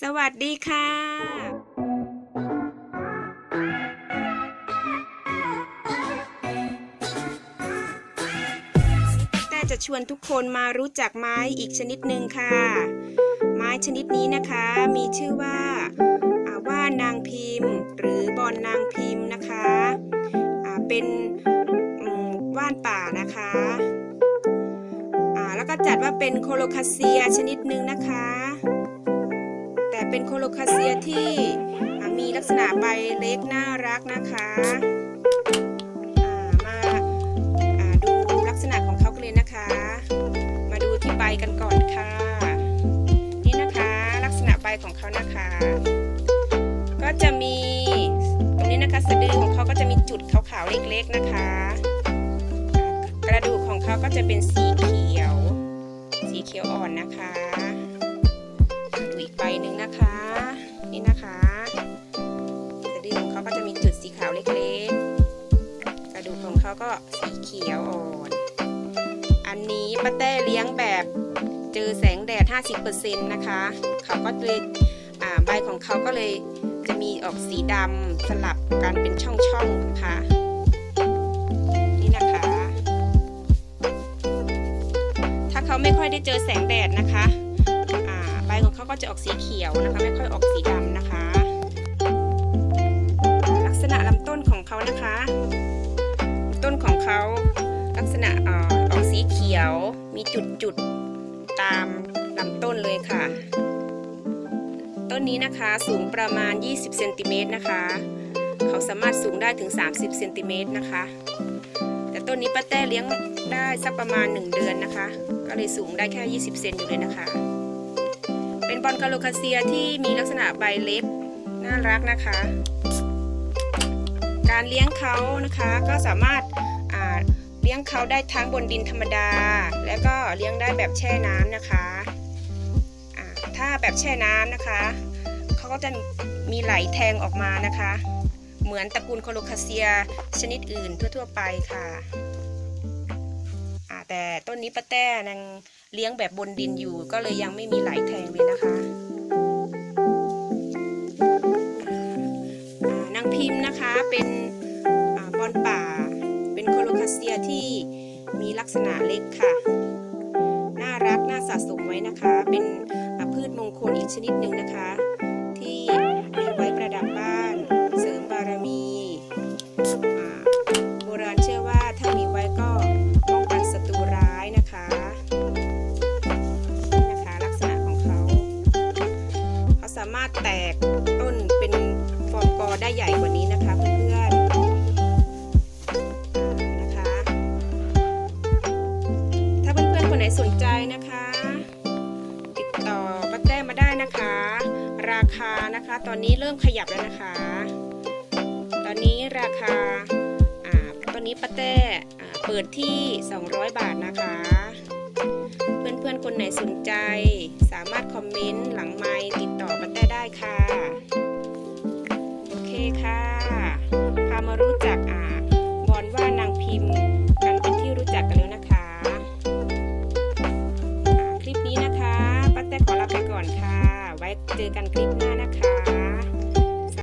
สวัสดีค่ะแต่จะชวนทุกคนมารู้จักไม้อีกชนิดหนึ่งค่ะ ไม้ชนิดนี้นะคะมีชื่อว่าอาว่านางพิมพ์ หรือบอนนางพิมพ์นะคะเป็นว่านป่านะคะแล้วก็จัดว่าเป็นโคโลคาเซียชนิดหนึ่งนะคะ เป็นโคโลคาเซียที่มีลักษณะใบเล็กน่ารักนะคะามาาดูลักษณะของเขากันเลยนะคะ มาดูที่ใบกันก่อนค่ะ นี่นะคะลักษณะใบของเขานะคะ ก็จะมีตรงนี้นะคะสะดือของเขาก็จะมีจุดขาวๆเล็กๆนะคะ กระดูกของเขาก็จะเป็นสีเขียว สีเขียวอ่อนนะคะ บหนึ่งนะคะ นี่นะคะสะดือของเขาก็จะมีจุดสีขาวเล็กๆ กระดูกของเขาก็สีเขียวอ่อน อันนี้ป้าแต้เลี้ยงแบบเจอแสงแดด 50%นะคะ เขาก็เลยใบของเขาก็เลยจะมีออกสีดำสลับกันเป็นช่องๆค่ะนี่นะคะถ้าเขาไม่ค่อยได้เจอแสงแดดนะคะ ของเขาก็จะออกสีเขียวนะคะ ไม่ค่อยออกสีดำนะคะ ลักษณะลำต้นของเขานะคะ ต้นของเขาลักษณะออออกสีเขียว มีจุดๆตามลำต้นเลยค่ะ ต้นนี้นะคะสูงประมาณ 20เซนติเมตรนะคะ เขาสามารถสูงได้ถึง 30เซนติเมตรนะคะแต่ต้นนี้ป้าแต้เลี้ยงได้สักประมาณ 1 เดือนนะคะ ก็เลยสูงได้แค่ 20 เซนอยู่เลยนะคะ บอลคาโลคาเซียที่มีลักษณะใบเล็กน่ารักนะคะ การเลี้ยงเขานะคะก็สามารถเลี้ยงเขาได้ทั้งบนดินธรรมดา และก็เลี้ยงได้แบบแช่น้ำนะคะถ้าแบบแช่น้ำนะคะเขาก็จะมีไหลแทงออกมานะคะ เหมือนตระกูลโคโลคาเซียชนิดอื่นทั่ว ๆ ไปค่ะแต่ต้นนี้ป้าแต้นัง เลี้ยงแบบบนดินอยู่ ก็เลยยังไม่มีไหลแทงเลยนะคะอ่านางพิมพ์นะคะเป็นอ่าบอนป่า เป็นโคโลคาเซียที่มีลักษณะเล็กค่ะ น่ารักน่าสะสมไว้นะคะ เป็นอ่าพืชมงคลอีกชนิดหนึ่งนะคะ ที่มีไว้ประดับบ้าน เสริมบารมีอ่าโบราณเชื่อว่าาสามารถแตกต้นเป็นฟอร์มกอได้ใหญ่กว่านี้นะคะเพื่อนๆนะคะ ถ้าเพื่อนๆคนไหนสนใจนะคะ ติดต่อป้าแต้มาได้นะคะ ราคานะคะตอนนี้เริ่มขยับแล้วนะคะ ตอนนี้ราคาอ่าตอนนี้ป้าแต้เปิดที่ 200 บาทนะคะ พื่อนๆ คนไหนสนใจ สามารถคอมเมนต์หลังไมค์ติดต่อกันได้ได้ค่ะ โอเคค่ะ พามารู้จักอะบอลว่านางพิมพ์ กันเป็นที่รู้จักกันแล้วนะคะคลิปนี้นะคะป้าแต้ขอลาไปก่อนค่ะ ไว้เจอกันคลิปหน้า